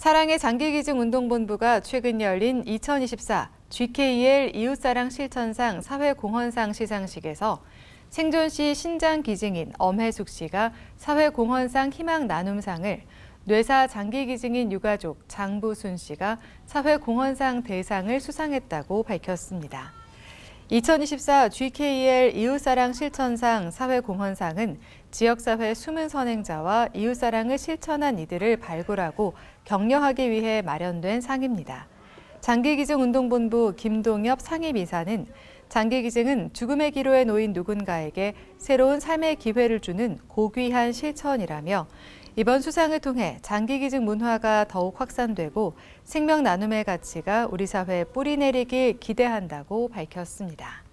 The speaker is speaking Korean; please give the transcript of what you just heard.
사랑의 장기기증 운동본부가 최근 열린 2024 GKL 이웃사랑 실천상 사회공헌상 시상식에서 생존시 신장 기증인 엄혜숙 씨가 사회공헌상 희망 나눔상을 뇌사 장기 기증인 유가족 장부순 씨가 사회공헌상 대상을 수상했다고 밝혔습니다. 2024 GKL 이웃사랑 실천상 사회공헌상은 지역사회 숨은 선행자와 이웃사랑을 실천한 이들을 발굴하고 격려하기 위해 마련된 상입니다. 장기기증운동본부 김동엽 상임이사는 장기기증은 죽음의 기로에 놓인 누군가에게 새로운 삶의 기회를 주는 고귀한 실천이라며 이번 수상을 통해 장기기증 문화가 더욱 확산되고 생명 나눔의 가치가 우리 사회에 뿌리 내리길 기대한다고 밝혔습니다.